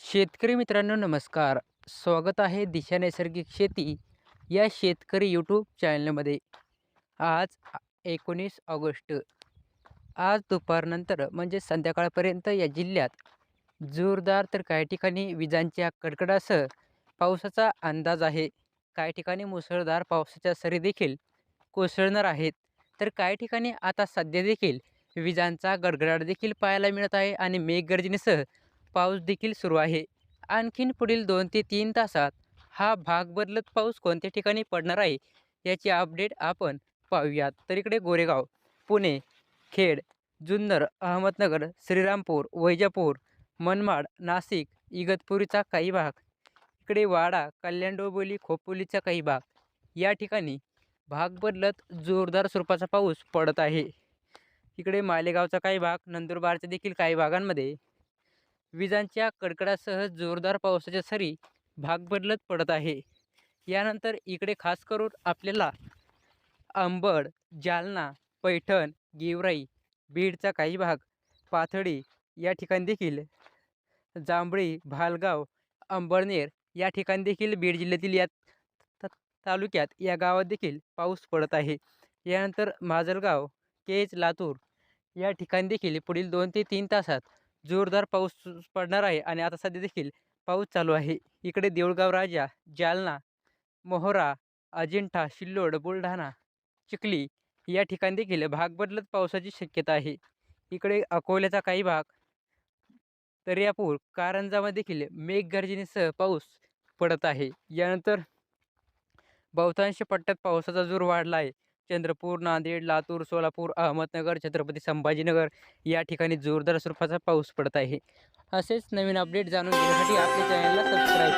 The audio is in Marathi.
शेतकरी मित्रांनो नमस्कार. स्वागत आहे दिशा नैसर्गिक शेती या शेतकरी यूट्यूब चॅनलमध्ये. आज एकोणीस ऑगस्ट. आज दुपारनंतर म्हणजे संध्याकाळपर्यंत या जिल्ह्यात जोरदार तर काही ठिकाणी विजांच्या कडकडासह पावसाचा अंदाज आहे. काही ठिकाणी मुसळधार पावसाच्या सरी देखील कोसळणार आहेत. तर काही ठिकाणी आता सध्या देखील विजांचा गडगडाट देखील पाहायला मिळत आहे आणि मेघगर्जनेसह पाऊस देखील सुरू आहे. आणखीन पुढील दोन ते तीन तासात हा भाग बदलत पाऊस कोणत्या ठिकाणी पडणार आहे याची अपडेट आपण पाहूयात. तर इकडे गोरेगाव पुणे खेड जुन्नर अहमदनगर श्रीरामपूर वैजापूर मनमाड नाशिक इगतपुरीचा काही भाग इकडे वाडा कल्याण डोंबिवली खोपोलीचा काही भाग या ठिकाणी भाग बदलत जोरदार स्वरूपाचा पाऊस पडत आहे. इकडे मालेगावचा काही भाग नंदुरबारच्या देखील काही भागांमध्ये विजांच्या कडकडासह जोरदार पावसाच्या सरी भाग बदलत पडत आहे. यानंतर इकडे खास करून आपल्याला अंबड जालना पैठण गेवराई बीडचा काही भाग पाथडी या ठिकाणी देखील जांभळी भालगाव अंबळनेर या ठिकाणी देखील बीड जिल्ह्यातील या तालुक्यात या गावात देखील पाऊस पडत आहे. यानंतर माजलगाव केज लातूर या ठिकाणी देखील पुढील दोन ते तीन तासात जोरदार पाऊस पडणार आहे आणि आता सध्या देखील पाऊस चालू आहे. इकडे देऊळगाव राजा जालना मोहोरा अजिंठा सिल्लोड बुलढाणा चिखली या ठिकाणी देखील भाग बदलत पावसाची शक्यता आहे. इकडे अकोल्याचा काही भाग दर्यापूर कारंजामध्ये देखील मेघगर्जनेसह पाऊस पडत आहे. यानंतर बहुतांश पट्ट्यात पावसाचा जोर वाढला आहे. चंद्रपूर नांदेड लातूर सोलापूर अहमदनगर छत्रपती संभाजीनगर या ठिकाणी जोरदार स्वरूपाचा पाऊस पडत आहे. असेच नवीन अपडेट जाणून घेण्यासाठी आपल्या चॅनलला सबस्क्राईब